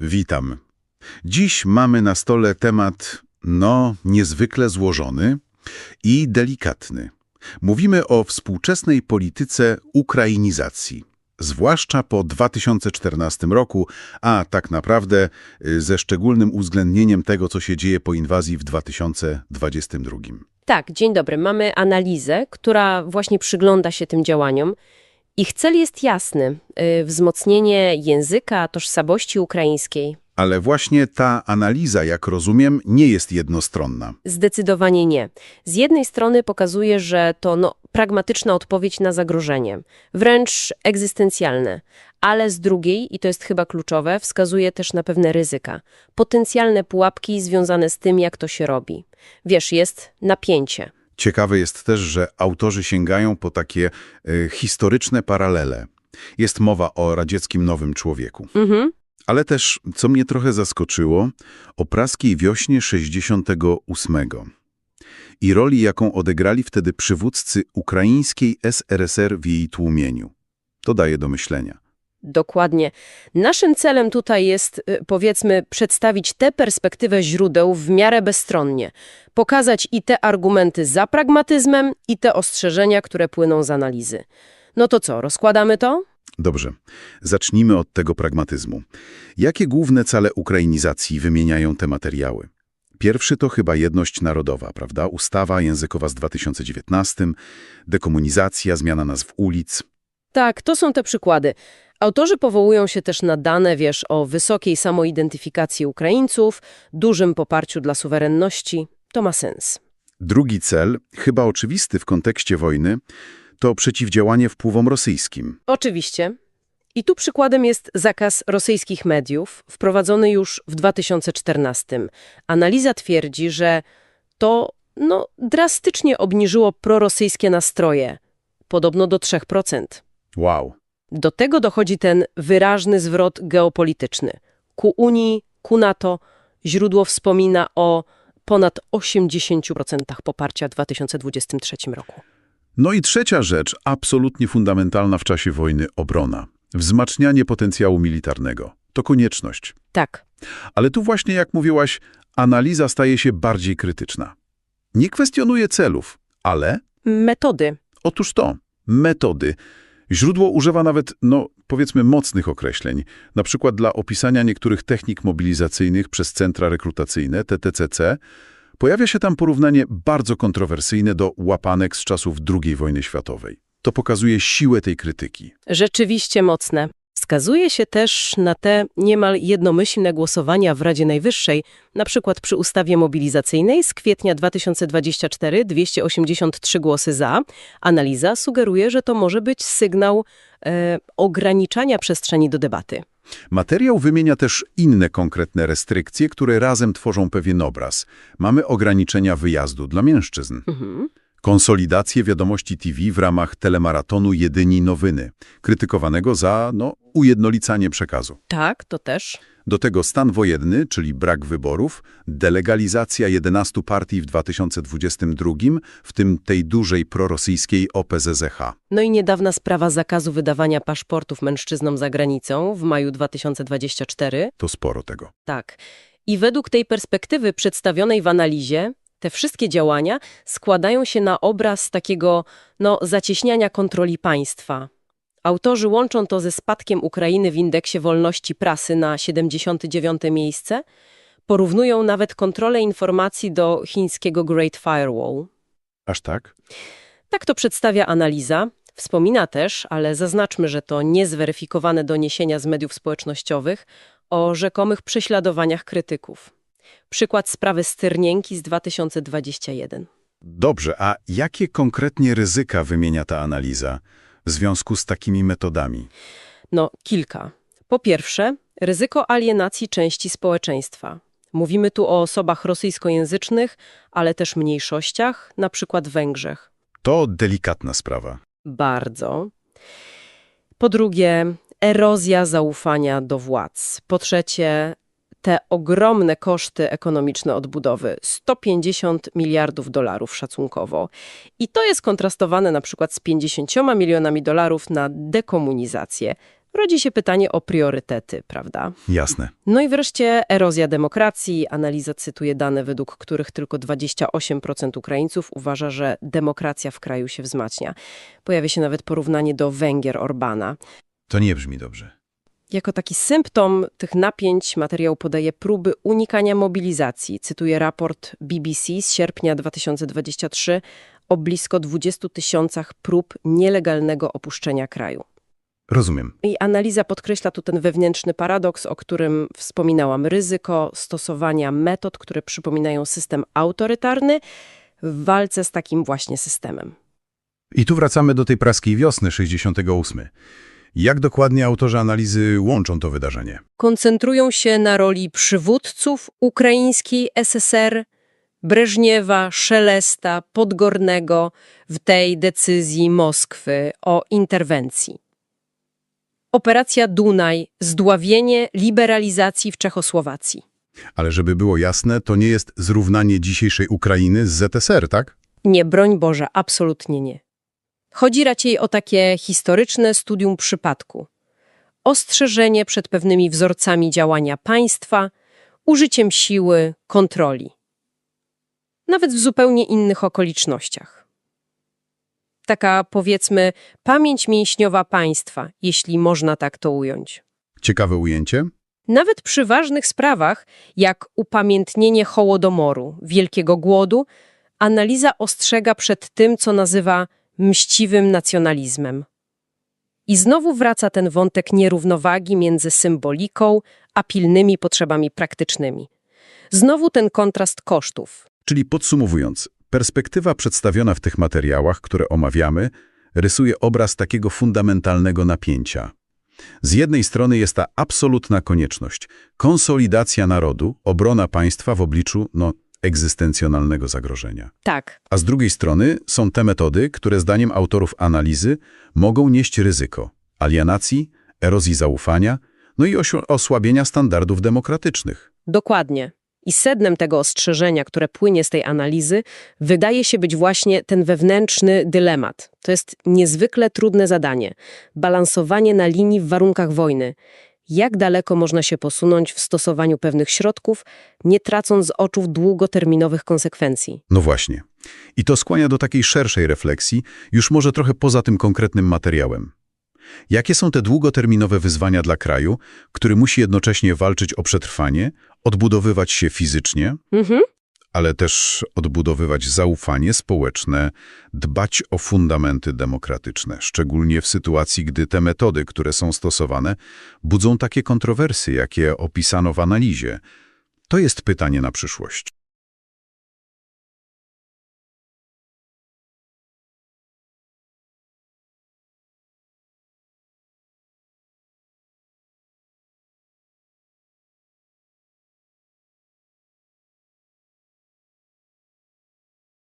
Witam. Dziś mamy na stole temat, no, niezwykle złożony i delikatny. Mówimy o współczesnej polityce ukrainizacji, zwłaszcza po 2014 roku, a tak naprawdę y, ze szczególnym uwzględnieniem tego, co się dzieje po inwazji w 2022. Tak, dzień dobry. Mamy analizę, która właśnie przygląda się tym działaniom. Ich cel jest jasny y, wzmocnienie języka, tożsamości ukraińskiej. Ale właśnie ta analiza, jak rozumiem, nie jest jednostronna. Zdecydowanie nie. Z jednej strony pokazuje, że to no, pragmatyczna odpowiedź na zagrożenie, wręcz egzystencjalne, ale z drugiej, i to jest chyba kluczowe, wskazuje też na pewne ryzyka, potencjalne pułapki związane z tym, jak to się robi. Wiesz, jest napięcie. Ciekawe jest też, że autorzy sięgają po takie y, historyczne paralele. Jest mowa o radzieckim nowym człowieku. Mhm. Ale też, co mnie trochę zaskoczyło, o praskiej wiośnie 68 i roli, jaką odegrali wtedy przywódcy ukraińskiej SRSR w jej tłumieniu. To daje do myślenia. Dokładnie. Naszym celem tutaj jest, y, powiedzmy, przedstawić tę perspektywę źródeł w miarę bezstronnie. Pokazać i te argumenty za pragmatyzmem, i te ostrzeżenia, które płyną z analizy. No to co, rozkładamy to? Dobrze, zacznijmy od tego pragmatyzmu. Jakie główne cele ukrainizacji wymieniają te materiały? Pierwszy to chyba jedność narodowa, prawda? Ustawa językowa z 2019, dekomunizacja, zmiana nazw ulic. Tak, to są te przykłady. Autorzy powołują się też na dane, wiesz, o wysokiej samoidentyfikacji Ukraińców, dużym poparciu dla suwerenności. To ma sens. Drugi cel, chyba oczywisty w kontekście wojny, to przeciwdziałanie wpływom rosyjskim. Oczywiście. I tu przykładem jest zakaz rosyjskich mediów, wprowadzony już w 2014. Analiza twierdzi, że to no, drastycznie obniżyło prorosyjskie nastroje, podobno do 3%. Wow. Do tego dochodzi ten wyraźny zwrot geopolityczny. Ku Unii, ku NATO źródło wspomina o ponad 80% poparcia w 2023 roku. No i trzecia rzecz, absolutnie fundamentalna w czasie wojny, obrona. Wzmacnianie potencjału militarnego. To konieczność. Tak, Ale tu właśnie, jak mówiłaś, analiza staje się bardziej krytyczna. Nie kwestionuje celów, ale metody. otóż to, metody. Źródło używa nawet, no, powiedzmy, mocnych określeń, na przykład dla opisania niektórych technik mobilizacyjnych przez centra rekrutacyjne, TTCC, pojawia się tam porównanie bardzo kontrowersyjne do łapanek z czasów II wojny światowej. To pokazuje siłę tej krytyki. Rzeczywiście mocne. Wskazuje się też na te niemal jednomyślne głosowania w Radzie Najwyższej, na przykład przy ustawie mobilizacyjnej z kwietnia 2024 283 głosy za. Analiza sugeruje, że to może być sygnał e, ograniczania przestrzeni do debaty. Materiał wymienia też inne konkretne restrykcje, które razem tworzą pewien obraz. Mamy ograniczenia wyjazdu dla mężczyzn. Mhm. Konsolidację wiadomości TV w ramach telemaratonu Jedyni Nowyny, krytykowanego za, no, ujednolicanie przekazu. Tak, to też. Do tego stan wojenny, czyli brak wyborów, delegalizacja 11 partii w 2022, w tym tej dużej prorosyjskiej OPZZH. No i niedawna sprawa zakazu wydawania paszportów mężczyznom za granicą w maju 2024. To sporo tego. Tak. I według tej perspektywy przedstawionej w analizie, te wszystkie działania składają się na obraz takiego, no, zacieśniania kontroli państwa. Autorzy łączą to ze spadkiem Ukrainy w indeksie wolności prasy na 79 miejsce, porównują nawet kontrolę informacji do chińskiego Great Firewall. Aż tak? Tak to przedstawia analiza. Wspomina też, ale zaznaczmy, że to niezweryfikowane doniesienia z mediów społecznościowych o rzekomych prześladowaniach krytyków. Przykład sprawy Styrnienki z 2021. Dobrze, a jakie konkretnie ryzyka wymienia ta analiza w związku z takimi metodami? No, kilka. Po pierwsze, ryzyko alienacji części społeczeństwa. Mówimy tu o osobach rosyjskojęzycznych, ale też mniejszościach, na przykład Węgrzech. To delikatna sprawa. Bardzo. Po drugie, erozja zaufania do władz. Po trzecie, te ogromne koszty ekonomiczne odbudowy 150 miliardów dolarów szacunkowo. I to jest kontrastowane na przykład z 50 milionami dolarów na dekomunizację. Rodzi się pytanie o priorytety, prawda? Jasne. No i wreszcie erozja demokracji. Analiza cytuje dane, według których tylko 28% Ukraińców uważa, że demokracja w kraju się wzmacnia. Pojawia się nawet porównanie do Węgier Orbana. To nie brzmi dobrze. Jako taki symptom tych napięć materiał podaje próby unikania mobilizacji. Cytuję raport BBC z sierpnia 2023 o blisko 20 tysiącach prób nielegalnego opuszczenia kraju. Rozumiem. I analiza podkreśla tu ten wewnętrzny paradoks, o którym wspominałam, ryzyko stosowania metod, które przypominają system autorytarny w walce z takim właśnie systemem. I tu wracamy do tej praskiej wiosny 68. Jak dokładnie autorzy analizy łączą to wydarzenie? Koncentrują się na roli przywódców ukraińskiej SSR, Breżniewa, Szelesta, Podgornego w tej decyzji Moskwy o interwencji. Operacja Dunaj – zdławienie liberalizacji w Czechosłowacji. Ale żeby było jasne, to nie jest zrównanie dzisiejszej Ukrainy z ZSR, tak? Nie, broń Boże, absolutnie nie. Chodzi raczej o takie historyczne studium przypadku. Ostrzeżenie przed pewnymi wzorcami działania państwa, użyciem siły, kontroli. Nawet w zupełnie innych okolicznościach. Taka, powiedzmy, pamięć mięśniowa państwa, jeśli można tak to ująć. Ciekawe ujęcie? Nawet przy ważnych sprawach, jak upamiętnienie Hołodomoru, Wielkiego Głodu, analiza ostrzega przed tym, co nazywa mściwym nacjonalizmem. I znowu wraca ten wątek nierównowagi między symboliką a pilnymi potrzebami praktycznymi. Znowu ten kontrast kosztów. Czyli podsumowując, perspektywa przedstawiona w tych materiałach, które omawiamy, rysuje obraz takiego fundamentalnego napięcia. Z jednej strony jest ta absolutna konieczność, konsolidacja narodu, obrona państwa w obliczu, no, egzystencjonalnego zagrożenia. Tak, A z drugiej strony są te metody, które zdaniem autorów analizy mogą nieść ryzyko alienacji, erozji zaufania, no i osłabienia standardów demokratycznych. dokładnie. I sednem tego ostrzeżenia, które płynie z tej analizy, wydaje się być właśnie ten wewnętrzny dylemat. To jest niezwykle trudne zadanie. Balansowanie na linii w warunkach wojny. Jak daleko można się posunąć w stosowaniu pewnych środków, nie tracąc z oczu długoterminowych konsekwencji? No właśnie. I to skłania do takiej szerszej refleksji, już może trochę poza tym konkretnym materiałem. Jakie są te długoterminowe wyzwania dla kraju, który musi jednocześnie walczyć o przetrwanie, odbudowywać się fizycznie, Mhm. Ale też odbudowywać zaufanie społeczne, dbać o fundamenty demokratyczne, szczególnie w sytuacji, gdy te metody, które są stosowane, budzą takie kontrowersje, jakie opisano w analizie. To jest pytanie na przyszłość.